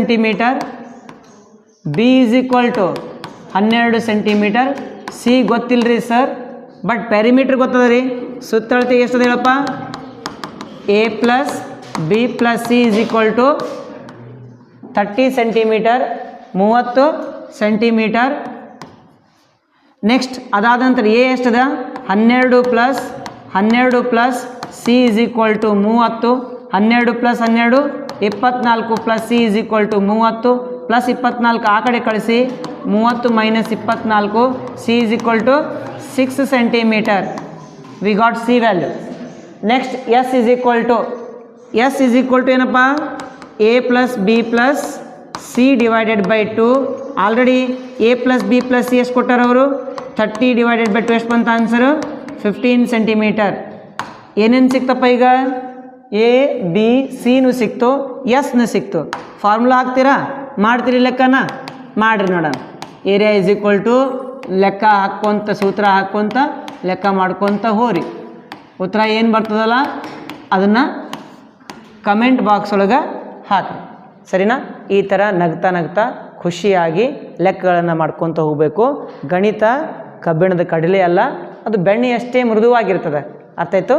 Centimetre B is equal to ಹನ್ನೆರಡು centimetre C ಗೊತ್ತಿಲ್ಲ ರೀ ಸರ್ ಬಟ್ ಪ್ಯಾರಿಮೀಟ್ರ್ ಗೊತ್ತದ ರೀ? ಸುತ್ತಳತೆ ಎಷ್ಟದ ಹೇಳಪ್ಪ? A plus B plus C is equal to thirty centimetre ಮೂವತ್ತು ಸೆಂಟಿಮೀಟರ್ ನೆಕ್ಸ್ಟ್ ಅದಾದ ನಂತರ ಎ ಎಷ್ಟದ? ಹನ್ನೆರಡು ಪ್ಲಸ್ ಹನ್ನೆರಡು plus C is equal to ಮೂವತ್ತು. ಹನ್ನೆರಡು ಪ್ಲಸ್ ಹನ್ನೆರಡು ಇಪ್ಪತ್ನಾಲ್ಕು plus C is equal to ಮೂವತ್ತು. ಪ್ಲಸ್ ಇಪ್ಪತ್ನಾಲ್ಕು ಆ ಕಡೆ ಕಳಿಸಿ. ಮೂವತ್ತು ಮೈನಸ್ ಇಪ್ಪತ್ನಾಲ್ಕು C is equal to six centimetre we got C value next S is equal to S is equal to ಏನಪ್ಪ? A plus B plus C divided by two already A plus B plus C ಎಷ್ಟು ಕೊಟ್ಟಾರ ಅವರು? Thirty divided by to ಎಷ್ಟು ಬಂತ answer fifteen centimetre ಏನೇನು ಸಿಕ್ತಪ್ಪ ಈಗ? A B ಸಿನೂ ಸಿಕ್ತು ಎಸ್ನು ಸಿಕ್ತು. ಫಾರ್ಮುಲಾ ಹಾಕ್ತೀರಾ? ಮಾಡ್ತೀರಿ ಲೆಕ್ಕನ? ಮಾಡಿರಿ ನೋಡೋಣ. ಏರಿಯಾ ಈಸ್ ಈಕ್ವಲ್ ಟು ಲೆಕ್ಕ ಹಾಕ್ಕೊಂತ, ಸೂತ್ರ ಹಾಕ್ಕೊಂತ, ಲೆಕ್ಕ ಮಾಡ್ಕೊತ ಹೋರಿ. ಉತ್ತರ ಏನು ಬರ್ತದಲ್ಲ? ಅದನ್ನು ಕಮೆಂಟ್ ಬಾಕ್ಸ್ ಒಳಗೆ ಹಾಕಿ ಸರಿನಾ? ಈ ಥರ ನಗ್ತಾ ನಗ್ತಾ ಖುಷಿಯಾಗಿ ಲೆಕ್ಕಗಳನ್ನು ಮಾಡ್ಕೊತ ಹೋಗಬೇಕು. ಗಣಿತ ಕಬ್ಬಿಣದ ಕಡಲೆ ಅಲ್ಲ, ಅದು ಬೆಣ್ಣೆ ಅಷ್ಟೇ ಮೃದುವಾಗಿರ್ತದೆ. ಅರ್ಥ ಆಯ್ತು?